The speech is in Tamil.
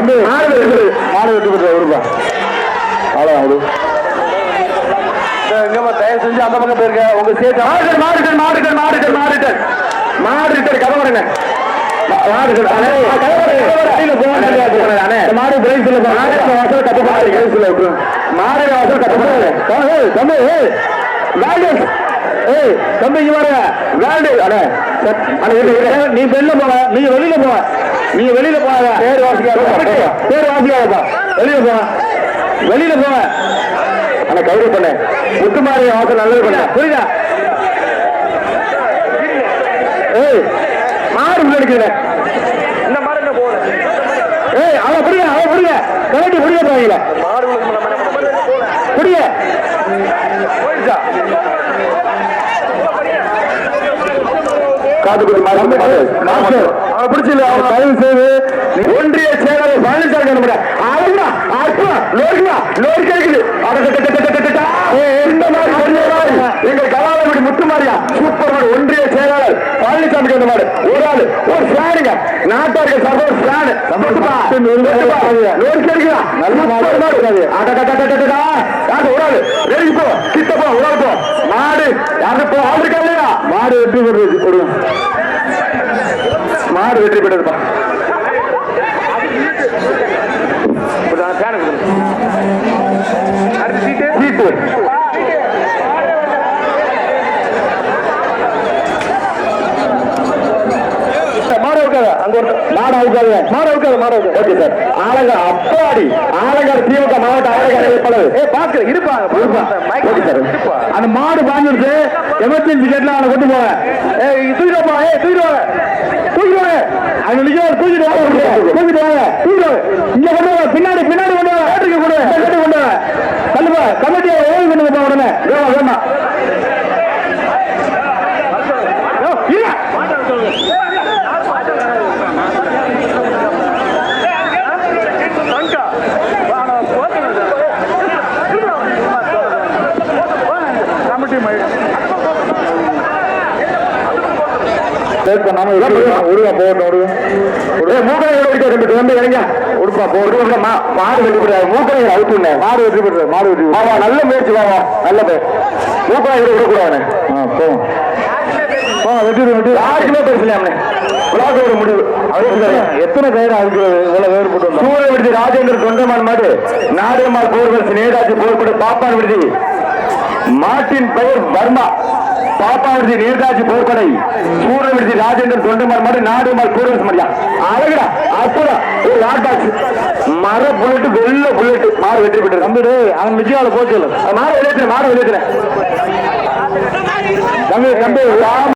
தம்பி மாடு வெட்டி மாடு வெட்டி கொடுத்த ஒருபா அவ்வளோதான் விடு எங்கம்மா தயவு செஞ்சு அந்த பக்கம் போயிருக்க. உங்க சேர்த்து மாடுகள் மாடுகள் மாடுகள் மாடுகள் மாடுகள் மாடுகள் கதை வரங்க மாடு பிரைஸ் வாசல் பிரைஸ் இல்ல மாடு வாசல் கட்டப்படாது தம்பி வேல்டு ஏய் தம்பி இங்க பாருங்க. வேல்டு அடே நீ வெளில போவ நீ வெளியில போவ. நீங்க வெளியில போனாங்க பேர் வாசிக்காத பேர் வாசிக்காதப்பா வெளியில போன. வெளியில போங்க ஆனா கௌரி பண்ண. முத்துமாரி வாசல் நல்லது பண்ண. புரியுதா? ஏய் மாறு முன்னாடி ஏய் அவ புரியுங்க அவ புரியுங்க கரெக்ட் புரிய பாருங்க. மாறு காது குடி மாறு மாஸ்டர் அவரை பிடிச்சி தயவு செய்து ஒன்றிய செயலாளர் பழனிசாமி நம்மட ஆளுங்களா ஆட்களா லோர்களா லோரி கேட்குது இந்த மாதிரி எங்கள் கலாவதி முத்துமாரியா சூப்பர் ஒன்றிய செயலாளர் பழனிசாமி அந்த மாதிரி ஒரு ஆளு ஒரு ஃபேனுங்க நாட்டார்கள் சர்வர் ஃபேன் லோரி கேட்குதா நல்ல யார் வெற்றி பெற்றிருப்பா மாட அவுக்காது மாட அவுக்காது மாட ஓகே சார். ஆலங்கர் அப்பாடி. ஆலங்கர் திமுக மாவட்ட ஏ பாக்குற இருப்பாங்க அந்த மாடு பாஞ்சிருச்சு எமர்ஜென்சி கேட்ல அவனை கொண்டு போவேன். ஏ தூக்கிடுவா ஏ பண்ணாம விடுங்க போகட்டும் விடுங்க மூக்கனை வெட்டி தம்பி இறங்க உடுப்பா போ விடுங்க மாடு வெட்டி போடுறாரு மூக்கனை அவுத்துங்க மாடு வெட்டி போடுறாரு மாடு ஆமா நல்ல முயற்சி வாங்க நல்ல பேர் மூக்கனை விட விடக்கூடாது போவோம் போ. வெட்டி வெட்டி யாருக்குமே பேசலையாமே விழாக்கோட முடிவு. எத்தனை கயிறு அதுக்கு இவ்வளவு வேறுபட்டு சூரிய விடுதி ராஜேந்திர தொண்டமான் மாடு. நாடியம்மாள் போர்வரசு நேதாஜி போர்பட பாப்பான் விடுதி. மாட்டின் பெயர் வர்மா. பாப்பாவிருதி நேதாஜி போர்படை சூரவிருதி ராஜேந்திரன் தொண்டமார் மாதிரி நாடுமார் பூர்வஸ் மரியா அழகுடா அற்புதம். ஒரு பாக்ஸ் மர புல்லட் வெள்ள புல்லட் மாறு வெற்றி பெற்று தம்பிடு அவன் விஜயால போச்சு மாறு வெளியேற்ற மாறு வெளியேற்ற தம்பி தம்பி